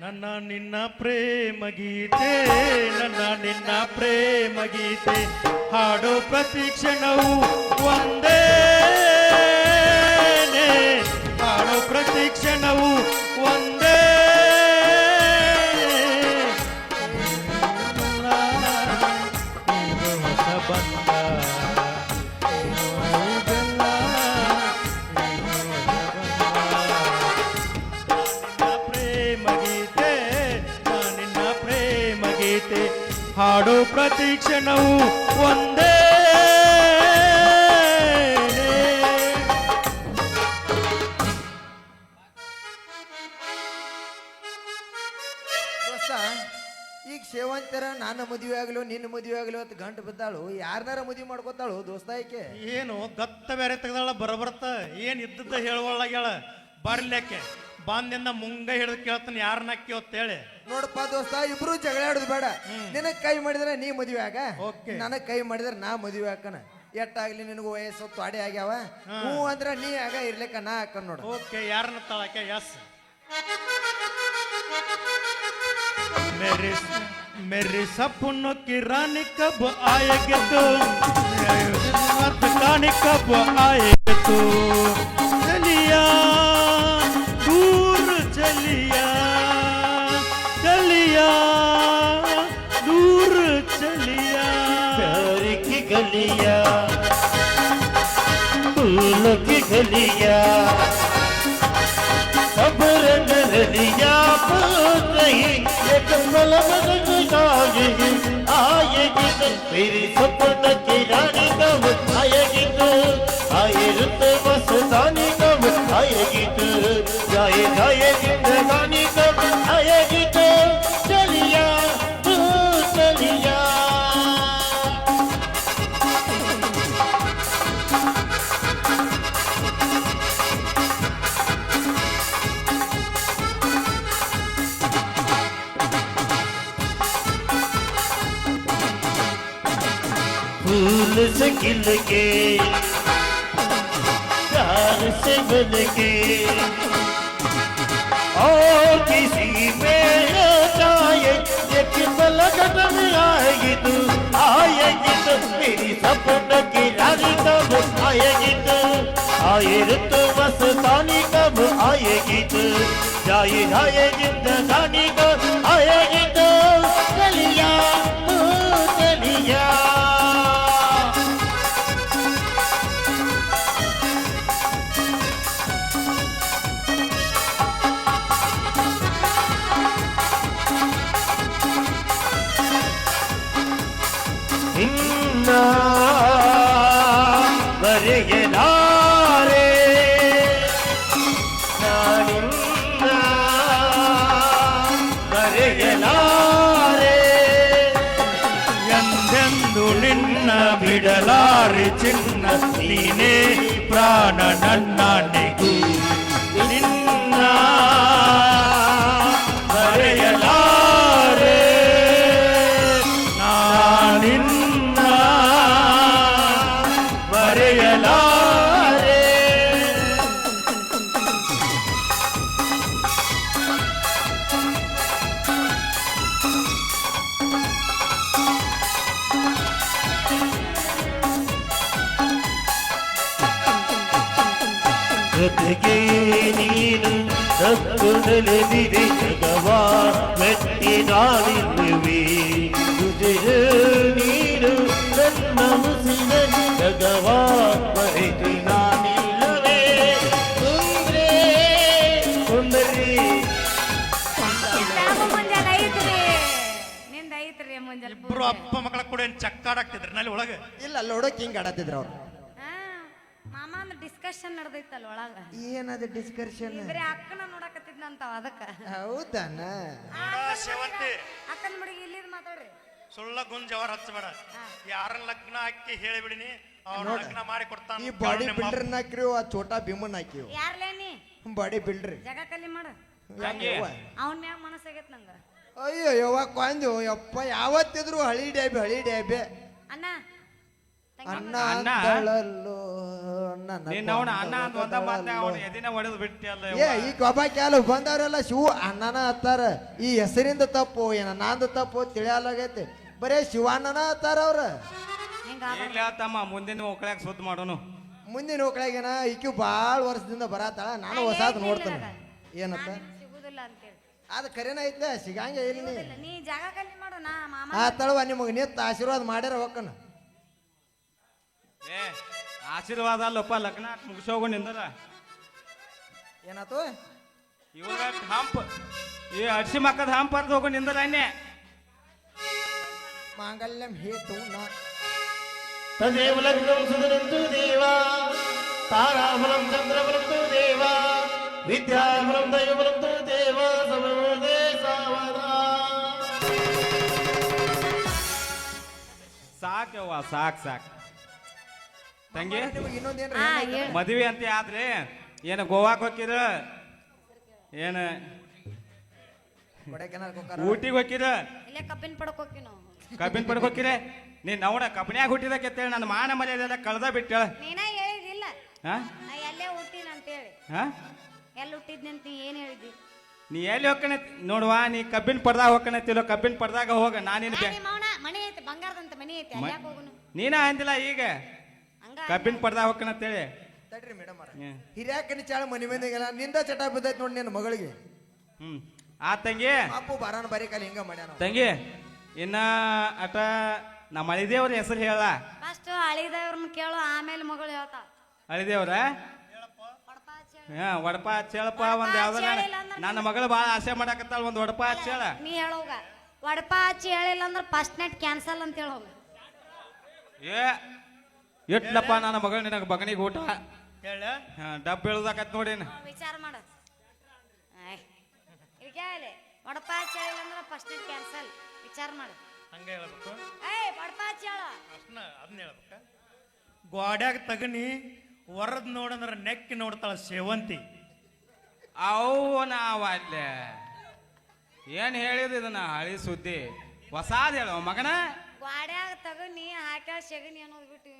ನನ್ನ ನಿನ್ನ ಪ್ರೇಮ ಗೀತೆ ನನ್ನ ನಿನ್ನ ಪ್ರೇಮ ಗೀತೆ ಹಾಡೋ ಪ್ರತಿ ಕ್ಷಣವು ಒಂದೇ ಹಾಡೋ ಪ್ರತಿ ಕ್ಷಣವು ಒಂದೇ ಇದು ಹಾಡು ಪ್ರತಿ ಕ್ಷಣವು ಒಂದೇ. ದೋಸ್ತ ಈಗ ಸೇವಂತರ ನಾನು ಮದುವೆ ಆಗ್ಲು ನಿನ್ನ ಮದುವೆ ಆಗ್ಲು ಅಂತ ಗಂಟು ಬಿದ್ದಾಳು. ಯಾರನ್ನಾರ ಮದುವೆ ಮಾಡ್ಕೊತಾಳು ದೋಸ್ತ ಈಕೆ ಏನು ಗತ್ತ ಬೇರೆ ತೆಗ್ದಾಳ ಬರಬರ್ತ ಏನ್ ಇದ್ದದ್ದ ಹೇಳುವಳ್ಳಾಗ್ಯಾಳ ಬರ್ಲಿಕ್ಕೆ ಬಾಂದಿಂದ ಮುಂಗ ಹಿಡಿದು ಕೇಳ್ತಾನೆ ಯಾರನ್ನ ಕೇಳಿ ನೋಡಪ್ಪ ದೋಸ್ತ ಇಬ್ರು ಜಗಳ ಆಡುದು ಬೇಡ ನಿನಗ್ ಕೈ ಮಾಡಿದ್ರೆ ನೀ ಮದುವೆ ಆಗ Okay. ನನಗ್ ಕೈ ಮಾಡಿದ್ರೆ ನಾ ಮದುವೆ ಹಾಕನ ಎಟ್ಟಾಗ್ಲಿ ನಿನಗೂ ವಯಸ್ಸು ತ್ವಾಡೆ ಆಗ್ಯಾವ ಹ್ಞೂ ಅಂದ್ರ ನೀ ಆಗ ಇರ್ಲಿಕ್ಕ ನಾ ಹಾಕನ್ ನೋಡು ಓಕೆ ಯಾರನ್ನ ತಾಳಕ್ಕೆ ಎಸ್ मेरे मेरे सपनों की रानी कब आएगी तू मत रानी कब आएगी तू गलिया फूलों की गलिया सब रंग रलिया नहीं, एक मलम आएगी तो मेरी सपन की रानी कब आएगी तो आए रुत मस्तानी कब आएगी तो जाए जाए जिंदगानी। फूल से खिल के प्यार से बन के और किसी में जाए, एक पलकट में आएगी तू, आएगी तो मेरी सपन की रानी कब आएगी तू? आए रुत मस्तानी कब आएगी तू? जाए जाए जिंदगानी कब आएगी na na na. ಜೊತೆಗೆ ನೀನು ನಕ್ಕುನಲೆದಿದೆ ಜಗವಾ ಮೆಟ್ಟಿ ನಾನಿರುವೆ ತುಜೆ ನೀನು ನನ್ನ ಮುಸಿನಲ್ಲಿ ಜಗವಾ ಬರೆದು ನಾನಿಲ್ಲವೇ. ಸುಂದ್ರೆ ಸುಂದರಿ. ಇದ್ರಾಗ ಮುಂಜಾನೆ ಐತ್ರಿ. ನಿಂದ ಐತ್ರಿ ಮುಂಜಾನೆ ಇಬ್ರು ಅಪ್ಪ ಮಕ್ಕಳ ಕೂಡ ಏನ್ ಚಕ್ಕಾಡಾಕ್ತಿದ್ರು ನಲ್ಲಿ ಒಳಗೆ? ಇಲ್ಲ ಅಲ್ಲಿ ಹೊಡಕ್ ಹಿಂಗ್ ಆಡತ್ತಿದ್ರು ಅವ್ರು. ಡಿಸ್ಕಷನ್ ನಡೆದೈತಲ್ಲ ಒಳಗ? ಏನದ ಡಿಸ್ಕರ್ಷನ್ ಬರೀ ಅಕ್ಕನ ನೋಡಕತ್ತಿದ್ನಂತ ಅದಕ್ಕ. ಹೌದಾನ? ಸೇವಂತಿ ಅಕ್ಕನ ಹುಡುಗಿ ಇಲ್ಲಿದ್ ಮಾತಾಡ್ರಿ. ಸುಳ್ಳ ಗುಂಜ್ ಅವರ್ ಹಚ್ಚಬೇಡ. ಯಾರನ್ನ ಲಗ್ನ ಹಾಕಿ ಹೇಳಿಬಿಡಿನಿ ಅವ್ರ. ಲಗ್ನ ಮಾಡಿ ಕೊಡ್ತಾನ. ಈ ಬಾಡಿ ಬಿಲ್ಡರ್ ಹಾಕಿರಿ ಆ ಚೋಟಾ ಭೀಮನ್ ಹಾಕಿವ್ ಯಾರ್ಲೇನಿ ಬಾಡಿ ಬಿಲ್ಡ್ರಿ ಜಗ ಕಲಿ ಮಾಡ? ಅವನ್ ಮ್ಯಾಗ ಮನಸ್ಸಾಗೈತ್ ನಂಗ. ಅಯ್ಯೋ ಯವ್ವ ಕೊಂದು. ಯಪ್ಪ ಯಾವತ್ತಿದ್ರು ಹಳಿ ಡ್ಯಾಬೆ ಹಳಿ ಡ್ಯಾಬೆ ಅಣ್ಣ ಅಣ್ಣ? ಅಂತಳಲ್ಲೋ ನನ್ನ ಅವನ ಅಣ್ಣ ಅಂತ ಒಂದ ಮಾತ ಅವನ ಎದಿನ ಹೊಡೆದು ಬಿಟ್ಟಿ ಅಲ್ಲ ಏ ಈ ಕೊಬ್ಬ ಕ್ಯಾಲು ಬಂದವರೆಲ್ಲ ಶಿವ ಅಣ್ಣನ ಹತ್ತಾರ. ಈ ಹೆಸರಿಂದ ತಪ್ಪು ಏನ ನಾಂದು ತಪ್ಪು ತಿಳಿಯಲಾಗೈತಿ. ಬರೇ ಶಿವಣ್ಣನ ಹತ್ತಾರ ಅವ್ರ. ತಮ್ಮ ಮುಂದಿನ ಒಕ್ಕಳ್ಯಾಗ ಸುದ್ದಿ ಮಾಡೋನು. ಮುಂದಿನ ಒಕ್ಕಳಾಗೇನ ಈಕಿ ಭಾಳ ವರ್ಷದಿಂದ ಬರತ್ತಾಳ ನಾನು ಹೊಸಾದ್ ನೋಡ್ತೇನೆ. ಏನತ್ತ ಸಿಗುದಿಲ್ಲ ಅಂತೇಳಿ ಅದು ಕರೆನ ಐತ್ಲೆ ಸಿಗಂಗೆ ಇಲ್ಲಿ ನೀ. ಸಿಗುದಿಲ್ಲ ನೀ ಜಾಗ ಖಾಲಿ ಮಾಡು ನಾ ಮಾಮ ಆ ತಳವ ನಿಮಗೆ ನಿತ್ತ ಆಶೀರ್ವಾದ ಮಾಡ್ಯಾರ ಹೊಕ್ಕನ. ಏ ಆಶೀರ್ವಾದ ಅಲ್ಲಪ್ಪ ಲಗ್ನ ಮುಗಿಸೋಗು ನಿಂದರ. ಏನಾತು? ಇವಾಗ ಹಂಪ್ ಈ ಅಡ್ಸಿ ಮಕ್ಕದ ಹಂಪ್ ಅರ್ದು ಹೋಗು ನಿಂದರ ಅನ್ನೆ. ಮಾಂಗಲ್ಯಂ ಹೇತು ನಾ ತದೇವ ಲಗ್ನಂ ಸುಧನಂತು ದೇವ ತಾರಾಫಲಂ ಚಂದ್ರಫಲಂತು ದೇವ ವಿದ್ಯಾಫಲಂ ದೈವಫಲಂತು ದೇವ ಸಮಯೋದೇ ಸಾವಧ ಸಾಕವ್ವ ಸಾಕ್ ಸಾಕ್. ತಂಗಿ? ನಿಮಗೆ ಇನ್ನೊಂದೇನ್ರ ಹಾ ಹೇಳು. ಮದುವೆ ಅಂತ ಆದ್ರೆ ಏನು ಗೋವಾಕ್ ಹೋಗಿರ ಏನು? ಕೊಡೈಕೆನಾಲ್ ಊಟಿಗೆ ಹೋಗಿರ ಇಲ್ಲೇ ಕಬ್ಬಿನ ಪಡಕ್ ಹೋಗಿ ನಾವು. ಕಬ್ಬಿನ ಪಡಕ್ ಹೋಗಿರೆ ನೀನ್ ನೋಡ ಕಬ್ಬಿನ್ಯಾಗ ಹುಟ್ಟಿದಕ್ಕೆ ನನ್ನ ಮಾನ ಮರ್ಯಾದೆಲ್ಲ ಕಳ್ದ ಬಿಟ್ಟಳ. ನೀನ ಹೇಳಿದಿಲ್ಲ ಹಾ ನಾ ಎಲ್ಲೇ ಹುಟ್ಟಿನ ಅಂತೇಳಿ. ಹಾ ಎಲ್ಲಿ ಹುಟ್ಟಿದ್ನಿ ಅಂತ ಏನ್ ಹೇಳಿದಿ ನೀ ಎಲ್ಲಿ ಹೋಗ್ಕಣ ನೋಡುವ ನೀ ಕಬ್ಬಿನ ಪಡ್ದಾಗ ಹೋಗ್ಕಣತಿಲ್ಲ ಕಬ್ಬಿನ ಪಡ್ದಾಗ ಹೋಗ ನಾನಿನ್ ಬೆ ಮೌನ ಮನೆ ಐತೆ ಬಂಗಾರದಂತ ಮನೆ ಐತಿ ಮ- ಹೋಗುನು? ನೀನ ಅಂದಿಲ್ಲ ಈಗ. ಕಬ್ಬಿನ ಅಂತ ಹೋಗ್ಕಣತ್ತೇಳಿ ತಡ್ರಿ ಮೇಡಮ್ ಹಿರಿಯಾಕ ಹಿರಿಯಾಕನಿ ಚಾಳ ಮನಿ ಮಂದಿಗೆಲ್ಲ ನಿಂದ ಚಟ ಬಿದ್ದೈತಿ ನೋಡಿ ನಿನ್ನ ಮಗಳಿಗೆ. ಹ್ಮ್. ಆ ತಂಗಿ. ಅಪ್ಪು ಬಾರಾನ ಬರೀ ಕಾಲ ಹಿಂಗ ಮಾಡ್ಯಾನ ತಂಗಿ ಇನ್ನ ಅಟ ನಮ್ಮ ಅಳಿದೇವ್ರ ಹೆಸರು ಹೇಳ. ಫಸ್ಟ್ ಅಳಿದೇವ್ರನ್ನ ಕೇಳು ಆಮೇಲೆ ಮಗಳು ಹೇಳ್ತಾ ಅಳಿದೇವ್ರ? ಹಾ ವಡಪ ಚೇಳಪ್ಪ ಒಂದ್ ಯಾವ್ದಾರ ನನ್ನ ಮಗಳು ಬಾಳ ಆಸೆ ಮಾಡಾಕತ್ತಾಳ ಒಂದ್ ವಡಪ ಚೇಳ ನೀ ಹೇಳೋಗ ವಡಪ ಹಚ್ಚಿ ಹೇಳಿಲ್ಲ ಅಂದ್ರೆ ಫಸ್ಟ್ ನೈಟ್ ಕ್ಯಾನ್ಸಲ್ ಅಂತ ಹೇಳೋಗ ಏ ಇಟ್ಲಪ್ಪ ನನ್ನ ಮಗಳು ನಿನಗೆ ಬಗನಿಗೆ ಊಟ? ಹೇಳ. ಹಾ, ಡಬ್ ಬೀಳ್ದಾಕತ್ ನೋಡೇನ? ವಿಚಾರ ಮಾಡ. ಹೇಳಿ ವಡಪ ಹಚ್ಚಿ ಅಂದ್ರೆ ಫಸ್ಟ್ ಕ್ಯಾನ್ಸಲ್ ವಿಚಾರ ಮಾಡು. ಹಂಗ ಹೇಳ್ಬೇಕು? ಏಯ್ ವಡಪ ಹಚ್ಚಿ ಹೇಳು. ಅಷ್ಟನ್ನ ಅದನ್ನ ಹೇಳ್ಬೇಕ. ಗೋಡ್ಯಾಗ ತಗನಿ ಹೊರದ್ ನೋಡಂದ್ರ ನೆಕ್ಕಿ ನೋಡ್ತಾಳ ಸೇವಂತಿ. ಅವು ನಾವ ಅಲ್ಲೇ ಏನ್ ಹೇಳಿದ ಇದನ್ನ? ಹಳಿ ಸುದ್ದಿ. ಹೊಸಾದ್ ಹೇಳ ಮಗನ. ಗ್ವಾಡ್ಯಾಗ ತಗನಿ ಹಾಕ್ಯಾಳ ಸೆಗಣಿ ಅನ್ನೋದು ಬಿಟ್ಟು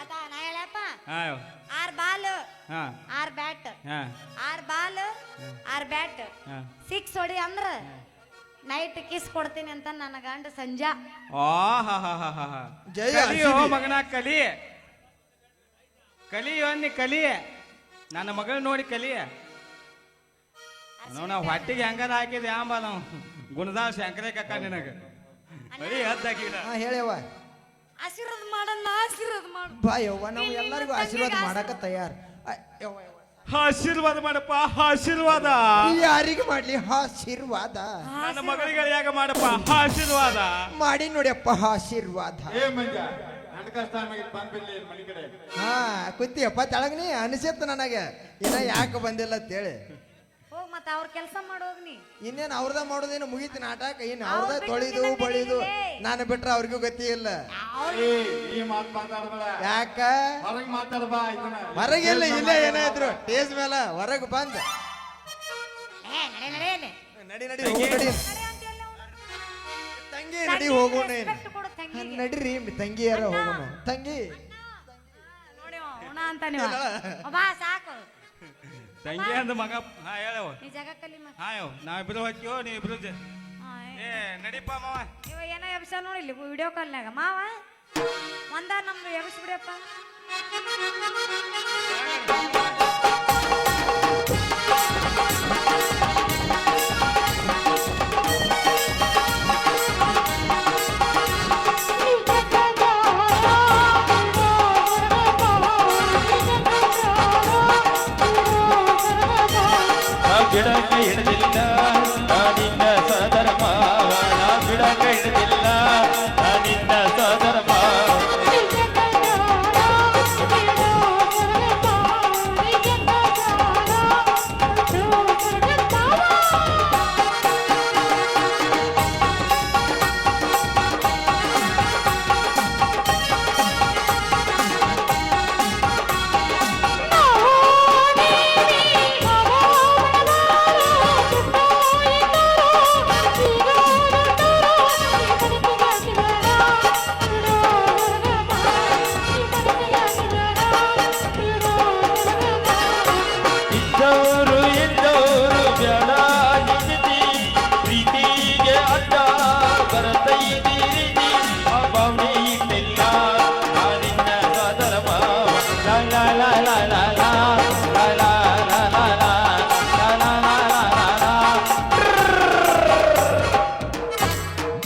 ಆತ ನಾ ಹೇಳಪ್ಪ. ಆರ್ ಬಾಲ್. ಹಾ. ಆರ್ ಬ್ಯಾಟ್. ಹಾ. ಆರ್ ಬಾಲ್ ಆರ್ ಬ್ಯಾಟ್. ಸಿಕ್ಸ್ ಹೊಡಿ ಅಂದ್ರ ನೈಟ್ ಕಿಸ್ ಕೊಡ್ತೀನಿ ಅಂತ ನನ್ನ ಗಂಡ ಸಂಜಾ. ಆ ಹಾ ಹಾ ಹಾ ಹಾ ಹಾ. ಜಯ ಕಲಿಯೋ. ಮಗನ ಕಲಿ. ಕಲಿಯೋ ಅನ್ನಿ ಕಲಿ. ನನ್ನ ಮಗಳ ನೋಡಿ ಕಲಿ. ನೋಡ ಹೊಟ್ಟಿಗೆ ಹೆಂಗದ ಹಾಕಿದ ಆಂಬ ನಾವು. ಗುಣದಾಸ್ ಶಂಕರೇ ಕಕ್ಕ ನಿನಗ. ಬರೀ ಹದ್ದಾಕಿಲ್ಲ ಹಾ ಹೇಳ್ಯವ ಆಶೀರ್ವಾದ ಮಾಡಣ್ಣ ಆಶೀರ್ವಾದ ಮಾಡು. ಬಾ ಯವ್ವ ನಾವು ಎಲ್ಲರಿಗೂ ಆಶೀರ್ವಾದ ಮಾಡಕ ತಯಾರು. ಆಶೀರ್ವಾದ ಮಾಡಪ್ಪ ಆಶೀರ್ವಾದ. ಯಾರಿಗೆ ಮಾಡ್ಲಿ ಆಶೀರ್ವಾದ. ನನ್ನ ಮಗಳಿಗೆ ಯಾಗ ಮಾಡಪ್ಪ ಆಶೀರ್ವಾದ. ಮಾಡಿ ನೋಡಿಯಪ್ಪ ಆಶೀರ್ವಾದ. ಏ ಮಂಜ ಹಾ ಕುತ್ತಿಯಪ್ಪ ತೆಳಗ್ನಿ ಅನಿಸಿತ್ತು ನನಗೆ. ಇನ್ನ ಯಾಕೆ ಬಂದಿಲ್ಲ ಅಂತೇಳಿ ಮತ್ತ ಅವ್ರ ಕೆಲಸ ಮಾಡೋಗ್ ನೀ. ಇನ್ನೇನು ಅವ್ರದ ಮಾಡೋದೇನು ಮುಗೀತು ನಾಟಕ. ಇನ್ ಅವ್ರ್ ಅವ್ರದ ತೊಳಿದು ಬಳಿದು ನಾನು. ಬಿಟ್ರೆ ಅವ್ರಿಗೂ ಗತಿ ಇಲ್ಲ. ಏ ಈ ಮಾತು ಮಾತಾಡ್ಬೇಡ. ಯಾಕ? ಹೊರಗೆ ಮಾತಾಡ್ಬಾ ಇದನ್ನ. ಹೊರಗಿಲ್ಲ ಇಲ್ಲೇ ಏನಾದ್ರು? ಟೇಸ್ ಮೇಲೆ ಹೊರಗೆ ಬಂದ. ನಡೆ ನಡಿ ನಡಿ. ಹೋಗು ನಡಿ ತಂಗಿ. ನಡಿ ಹೋಗೋಣ ನಡಿರಿ ತಂಗಿ ಯಾರ ತಂಗಿಯಾರ ಹೋಗೋಣ ತಂಗಿ. ನೋಡಿ ಉಣ ಅಂತ ನೀವು ಬಾ ಸಾಕು. ತಂಗಿ ಅಂದ ಮಗ. ಹಾ ಹೇಳವ ನೀ ಜಗ ಕಲಿ ಹಾ ಯೋ ನಾವಿಬ್ರು ಹೋಗ್ತೀವೋ ನೀವಿಬ್ರು ಜ- ಏ ನಡಿಪ್ಪ ಮಾವ. ಇವ ಏನೋ ಎಬ್ಸ ನೋಡಿ ಇಲ್ಲಿ ವಿಡಿಯೋ ಕಾಲ್ನಾಗ ಮಾವ ಒಂದ ನಮ್ದು ಎಬ್ಸ್ಬಿಡಿಯಪ್ಪ ಆ